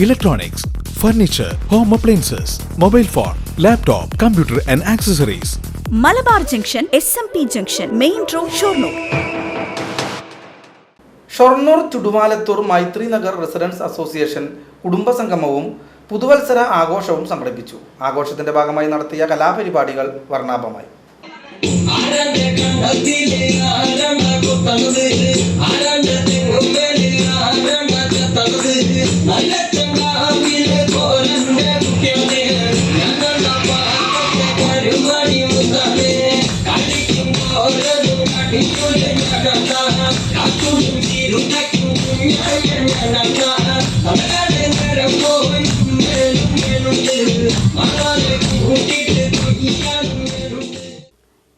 electronics, furniture home appliances mobile phone laptop computer and accessories Malabar junction S M P junction main road Shoranur Shoranur Thudumalathur Maithri Nagar residence association കുടുംബസംഗമവും പുതുവത്സര ആഘോഷവും സംഘടിപ്പിച്ചു ആഘോഷത്തിന്റെ ഭാഗമായി നടത്തിയ കലാപരിപാടികൾ വർണാഭമായി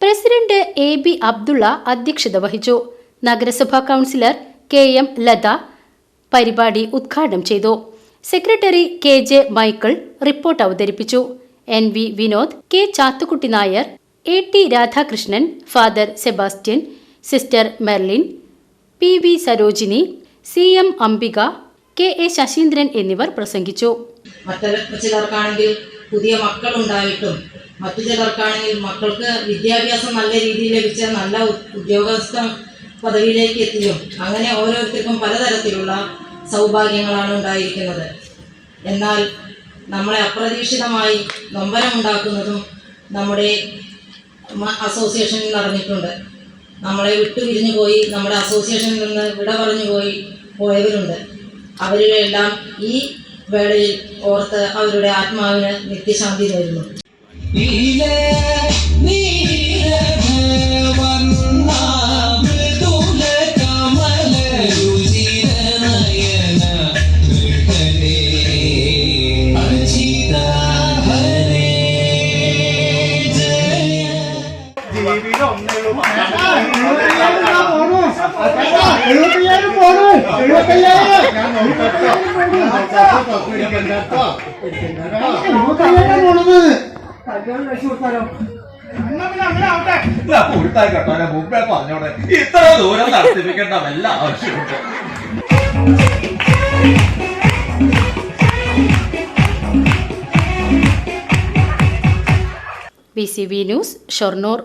president A B Abdulla അധ്യക്ഷത വഹിച്ചു. നഗരസഭാ കൗൺസിലർ കെ എം ലത പരിപാടി ഉദ്ഘാടനം ചെയ്തു. Secretary K J Michael report അവതരിപ്പിച്ചു. N V Vinod K Chathukutty Nair A T Radhakrishnan father Sebastian sister Merlin P V Sarojini C M Ambika K A Sasheendran എന്നിവർ പ്രസംഗിച്ചു. മറ്റു ചിലർക്കാണെങ്കിൽ പുതിയ മക്കൾ ഉണ്ടായിട്ടും മറ്റു ചിലർക്കാണെങ്കിൽ മക്കൾക്ക് വിദ്യാഭ്യാസം നല്ല രീതിയിൽ ലഭിച്ച നല്ല ഉദ്യോഗസ്ഥ പദവിയിലേക്ക് എത്തിയും. അങ്ങനെ ഓരോരുത്തർക്കും പലതരത്തിലുള്ള സൗഭാഗ്യങ്ങളാണ് ഉണ്ടായിരിക്കുന്നത്. എന്നാൽ നമ്മളെ അപ്രതീക്ഷിതമായി നൊമ്പരമുണ്ടാക്കുന്നതും നമ്മുടെ അസോസിയേഷനിൽ നടന്നിട്ടുണ്ട്. നമ്മളെ വിട്ടുപിരിഞ്ഞു പോയി നമ്മുടെ അസോസിയേഷനിൽ നിന്ന് വിട പറഞ്ഞു പോയി പോയവരുണ്ട്. അവരുടെ എല്ലാം ഈ വേളയിൽ ഓർത്ത് അവരുടെ ആത്മാവിന് നിത്യശാന്തി നേരുന്നു. എഴുപത്തയ്യായിരം പോണ് എഴുപത്തയ്യായിരം എഴുപത്തയ്യായിരം പോണത് കൊടുത്താൽ കേട്ടോ മുമ്പേ പറഞ്ഞോടെ ഇത്ര ദൂരം നടത്തിപ്പിക്കേണ്ട വല്ല ആവശ്യമുണ്ട് B C B news Shoranur